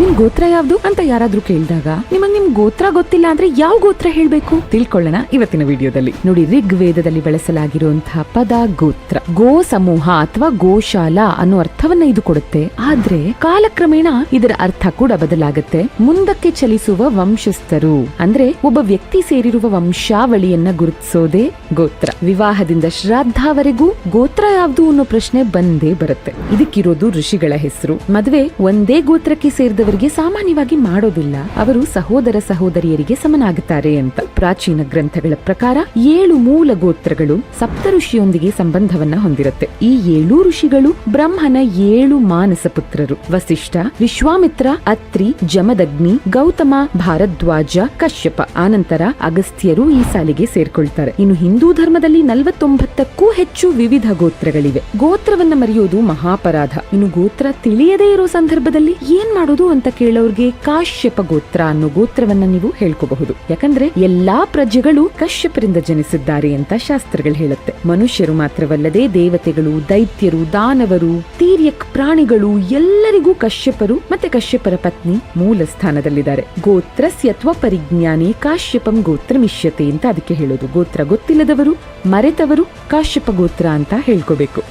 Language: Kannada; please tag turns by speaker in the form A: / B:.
A: ನಿಮ್ ಗೋತ್ರ ಯಾವ್ದು ಅಂತ ಯಾರಾದ್ರೂ ಕೇಳಿದಾಗ ನಿಮಗ್ ನಿಮ್ ಗೋತ್ರ ಗೊತ್ತಿಲ್ಲ ಅಂದ್ರೆ ಯಾವ ಗೋತ್ರ ಹೇಳ್ಬೇಕು? ತಿಳ್ಕೊಳ್ಳೋಣ ಇವತ್ತಿನ ವಿಡಿಯೋದಲ್ಲಿ. ನೋಡಿ, ಋಗ್ವೇದದಲ್ಲಿ ಬಳಸಲಾಗಿರುವಂತಹ ಪದ ಗೋತ್ರ. ಗೋ ಸಮೂಹ ಅಥವಾ ಗೋಶಾಲಾ ಅನ್ನೋ ಅರ್ಥವನ್ನ ಇದು ಕೊಡುತ್ತೆ. ಆದ್ರೆ ಕಾಲಕ್ರಮೇಣ ಇದರ ಅರ್ಥ ಕೂಡ ಬದಲಾಗುತ್ತೆ. ಮುಂದಕ್ಕೆ ಚಲಿಸುವ ವಂಶಸ್ಥರು, ಅಂದ್ರೆ ಒಬ್ಬ ವ್ಯಕ್ತಿ ಸೇರಿರುವ ವಂಶಾವಳಿಯನ್ನ ಗುರುತಿಸೋದೇ ಗೋತ್ರ. ವಿವಾಹದಿಂದ ಶ್ರಾದ್ದಾವರೆಗೂ ಗೋತ್ರ ಯಾವ್ದು ಅನ್ನೋ ಪ್ರಶ್ನೆ ಬಂದೇ ಬರುತ್ತೆ. ಇದಕ್ಕಿರೋದು ಋಷಿಗಳ ಹೆಸರು. ಮದುವೆ ಒಂದೇ ಗೋತ್ರಕ್ಕೆ ಸೇರಿದವರಿಗೆ ಸಾಮಾನ್ಯವಾಗಿ ಮಾಡೋದಿಲ್ಲ. ಅವರು ಸಹೋದರ ಸಹೋದರಿಯರಿಗೆ ಸಮನಾಗುತ್ತಾರೆ ಅಂತ. ಪ್ರಾಚೀನ ಗ್ರಂಥಗಳ ಪ್ರಕಾರ ಏಳು ಮೂಲ ಗೋತ್ರಗಳು ಸಪ್ತ ಋಷಿಯೊಂದಿಗೆ ಸಂಬಂಧವನ್ನ ಹೊಂದಿರುತ್ತೆ. ಈ ಏಳು ಋಷಿಗಳು ಬ್ರಹ್ಮನ ಏಳು ಮಾನಸ ಪುತ್ರರು. ವಸಿಷ್ಠ, ವಿಶ್ವಾಮಿತ್ರ, ಅತ್ರಿ, ಜಮದಗ್ನಿ, ಗೌತಮ, ಭಾರದ್ವಾಜ, ಕಶ್ಯಪ. ಆನಂತರ ಅಗಸ್ತ್ಯರು ಈ ಸಾಲಿಗೆ ಸೇರ್ಕೊಳ್ತಾರೆ. ಇನ್ನು ಹಿಂದೂ ಧರ್ಮದಲ್ಲಿ ನಲವತ್ತೊಂಬತ್ತಕ್ಕೂ ಹೆಚ್ಚು ವಿವಿಧ ಗೋತ್ರಗಳಿವೆ. ಗೋತ್ರವನ್ನ ಮರೆಯೋದು ಮಹಾಪರಾಧ. ಇನ್ನು ಗೋತ್ರ ತಿಳಿಯದೇ ಇರೋ ಸಂದರ್ಭದಲ್ಲಿ ಏನ್ ಮಾಡೋದು ಅಂತ ಕೇಳೋರ್ಗೆ ಕಾಶ್ಯಪ ಗೋತ್ರ ಅನ್ನೋ ಗೋತ್ರವನ್ನ ನೀವು ಹೇಳ್ಕೋಬಹುದು. ಯಾಕಂದ್ರೆ ಎಲ್ಲಾ ಪ್ರಜೆಗಳು ಕಶ್ಯಪರಿಂದ ಜನಿಸಿದ್ದಾರೆ ಅಂತ ಶಾಸ್ತ್ರಗಳು ಹೇಳುತ್ತೆ. ಮನುಷ್ಯರು ಮಾತ್ರವಲ್ಲದೆ ದೇವತೆಗಳು, ದೈತ್ಯರು, ದಾನವರು, ತೀರ್ಯಕ್ ಪ್ರಾಣಿಗಳು ಎಲ್ಲರಿಗೂ ಕಶ್ಯಪರು ಮತ್ತೆ ಕಶ್ಯಪರ ಪತ್ನಿ ಮೂಲ ಸ್ಥಾನದಲ್ಲಿದ್ದಾರೆ. ಗೋತ್ರಸ್ಯ ತ್ವ ಪರಿಜ್ಞಾನಿ ಕಾಶ್ಯಪಂ ಗೋತ್ರ ಮಿಶ್ಯತೆ ಅಂತ ಅದಕ್ಕೆ ಹೇಳೋದು. ಗೋತ್ರ ಗೊತ್ತಿಲ್ಲದವರು ಮರೆತವರು ಕಾಶ್ಯಪ ಗೋತ್ರ ಅಂತ ಹೇಳ್ಕೋಬೇಕು.